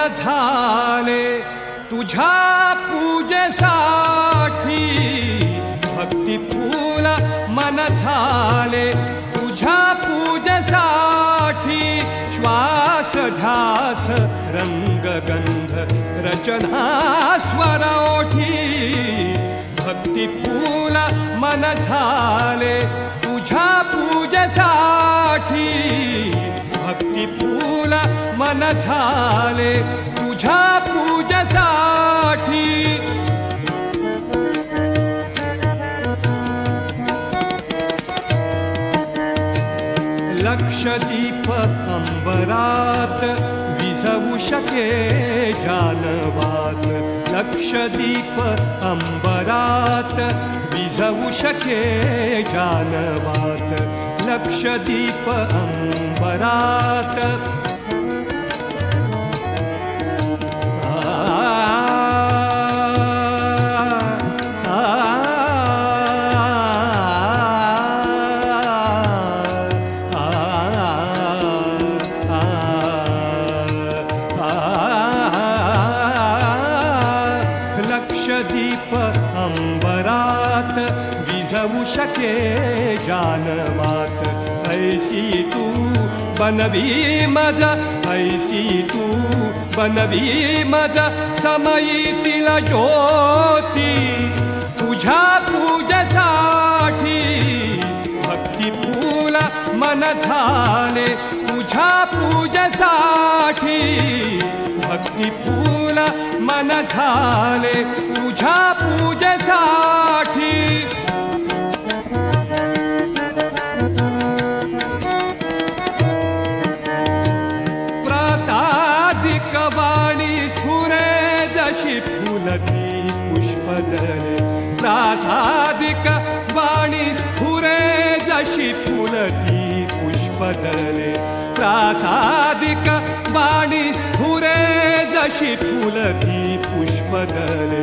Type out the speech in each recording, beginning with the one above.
भक्ती झाले तुझ्या पूजेसाठी. भक्ती फूल मन झाले तुझ्या पूजेसाठी. श्वास ध्यास रंगगंध रचना स्वर ओठी. भक्ती फूल मन झाले तुझ्या पूजेसाठी भक्ती फूल मन झाले तुझ्या पूजेसाठी. लक्षदीप अंबरात विझवू शके जानवात. लक्षदीप अंबरात विझवू शके जानवात. लक्षदीप अम्बरात् दीप अम्बरात् बिजु शके जानवा। समयीतील ज्योती। तुझ्या पूजेसाठी भक्ती फूल मन झाले। तुझ्या पूजेसाठी प्रासादिक वाणी स्फुरे जशी फुलती पुष्पदले प्रासादिक वाणी स्फुरे जशी फुलती पुष्पदले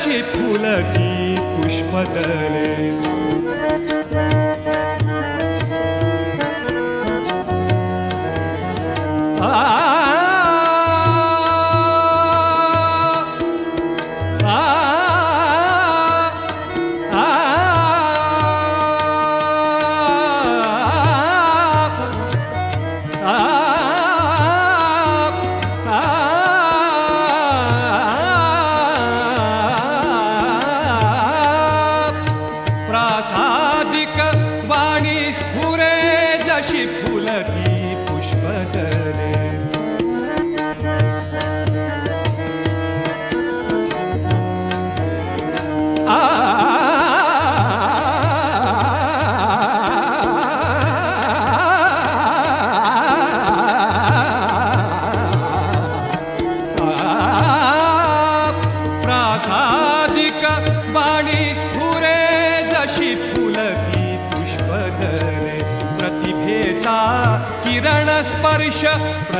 जशी फुलती पुष्पदले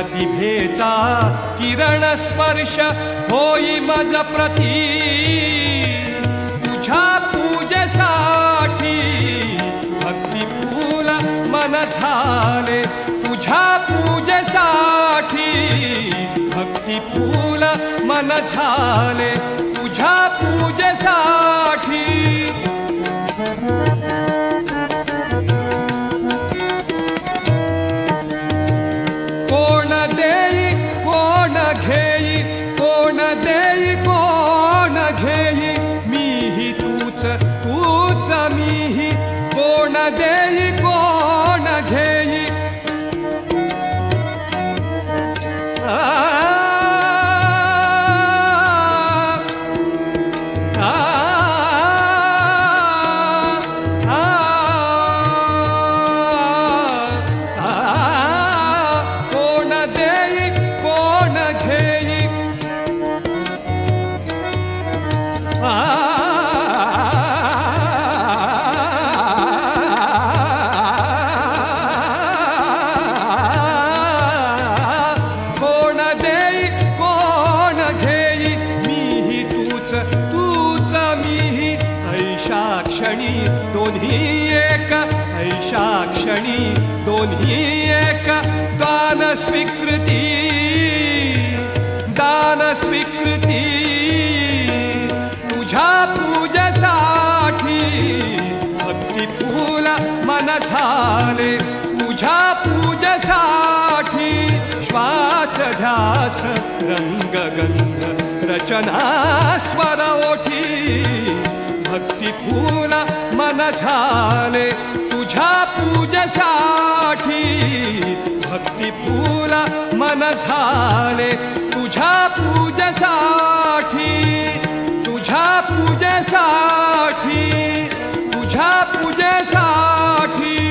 प्रतिभेचा किरण स्पर्श होई मज प्रती तुझ्या पूजेसाठी भक्ती फूल मन झाले तुझ्या पूजेसाठी भक्ती फूल मन झाले तुझ्या पूजेसाठी दोन्ही एक दान स्वीकृती दान स्वीकृती. तुझ्या पूजेसाठी भक्ती फुल मन झाले तुझ्या पूजेसाठी श्वास ध्यास रंग गंध रचना स्वर ओठी भक्ती फुल मन झाले तुझ्या पूजेसाठी भक्ती फूल मन झाले. तुझ्या पूजेसाठी तुझ्या पूजेसाठी तुझ्या पूजेसाठी.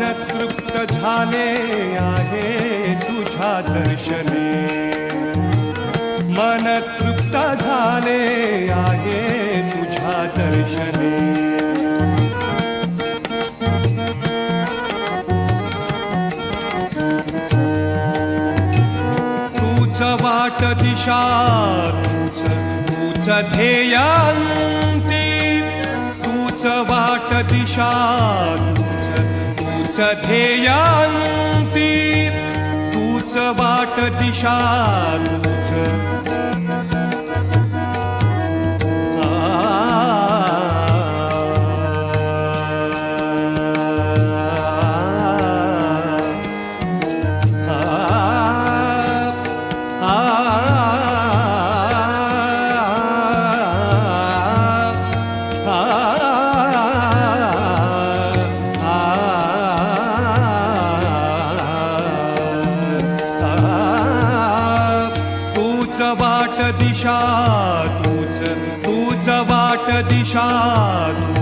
मन तृप्त झाले आहे तुझ्या दर्शने. मन तृप्त झाले आहे तुझ्या दर्शने. तूच वाट दिशा तूच तूच ध्येयांती. तूच वाट दिशा धेयान्ति वाटदिशा वाट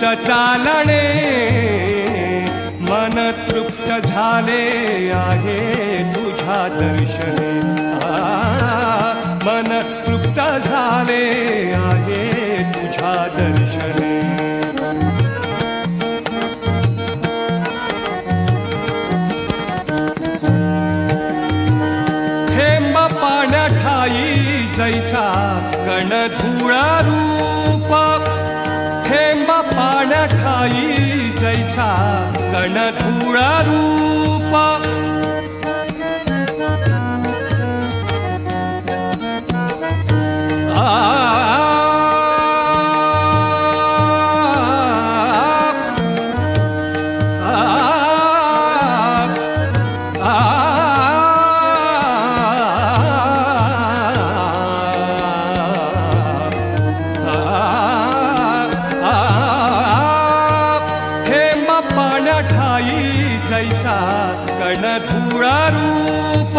तुमच चालणे मन तृप्त झाले आहे तुझ्या दर्शने. मन तृप्त झाले आहे तुझ्या दर्शने. थेंब पाण्या ठाई जैसा कण धुळारू जैसा जैसा कण धुळा रूप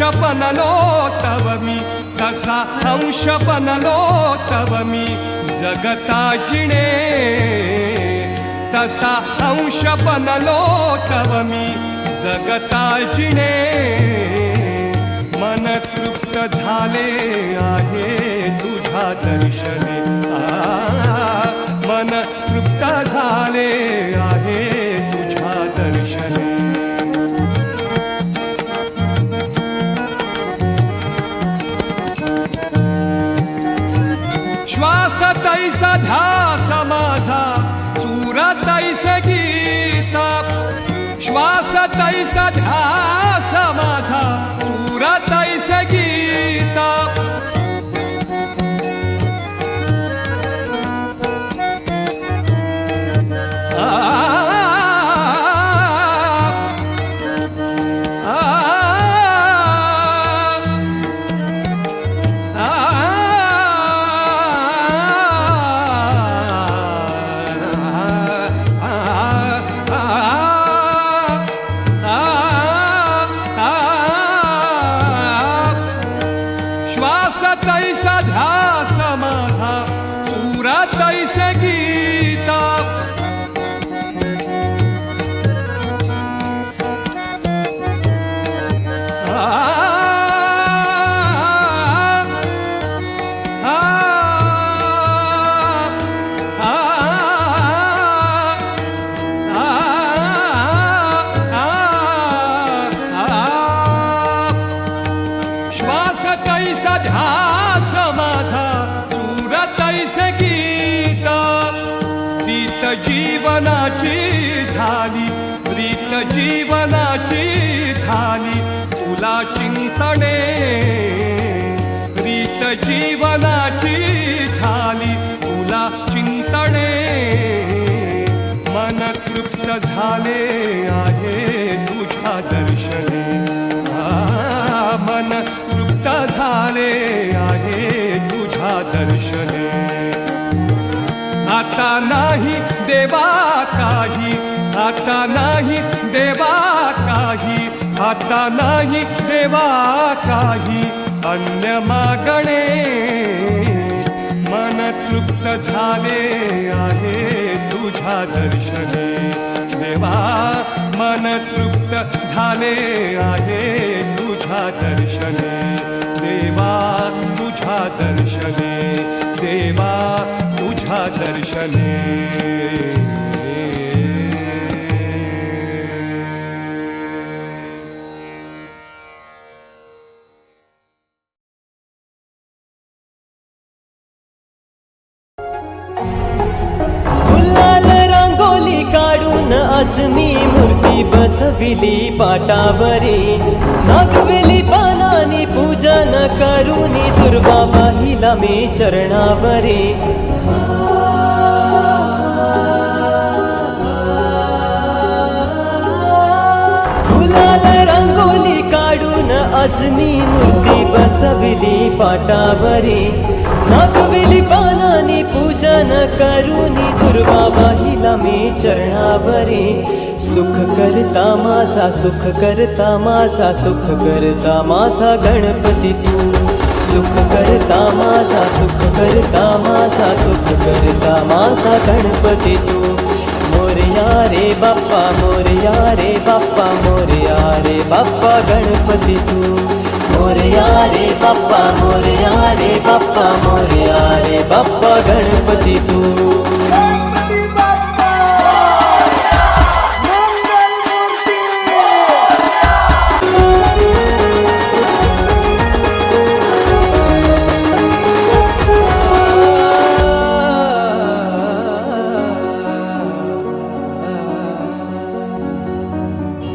शपनलो तसा मी कसा जगता जिणे तसा हंशपनलो कव जगता जिणे मन तृप्त दर्शने श्वास जीवनाची झाली तुला चिंतणे. प्रीत जीवनाची झाली तुला चिंतणे. मन तृप्त झाले आहे तुझ्या दर्शने. मन तृप्त झाले आहे तुझ्या दर्शने. आता नाही देवा काही आता नाही आता नाही देवा काही. अन्य मागणे. मन तृप्त झाले आहे तुझ्या दर्शने. देवा मन तृप्त झाले आहे तुझ्या दर्शने. देवा तुझ्या दर्शने. देवा तुझ्या दर्शने. बसविली पाटावरी नागवेली पानानी पूजन करूनी दुर्वा बाहिला मी चरणावरी. सुख करता माझा सुख करता माझा सुख करता माझा गणपती तू. सुख करता माझा सुख करता माझा सुख करता माझा गणपती तू. मोरया रे बाप्पा मोरया रे बाप्पा मोरया रे बाप्पा गणपती तू. मोरया रे बाप्पा मोरया रे बाप्पा मोरया रे बाप्पा गणपती तू.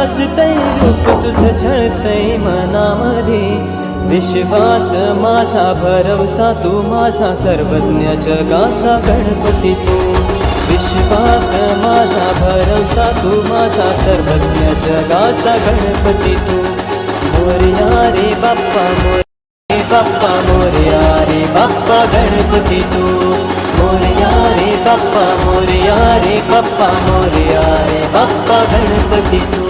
हसतय रूप तुझं छळतय मनामध्ये. विश्वास माझा भरवसा तू माझा सर्वज्ञ जगाचा गणपती तू. विश्वास माझा भरवसा तू माझा सर्वज्ञ जगाचा गणपती तू. मोरया रे बाप्पा मोरे बाप्पा मोरया रे बाप्पा गणपती तू. मोरया रे बाप्पा मोरया रे बाप्पा मोरया रे बाप्पा गणपती तू.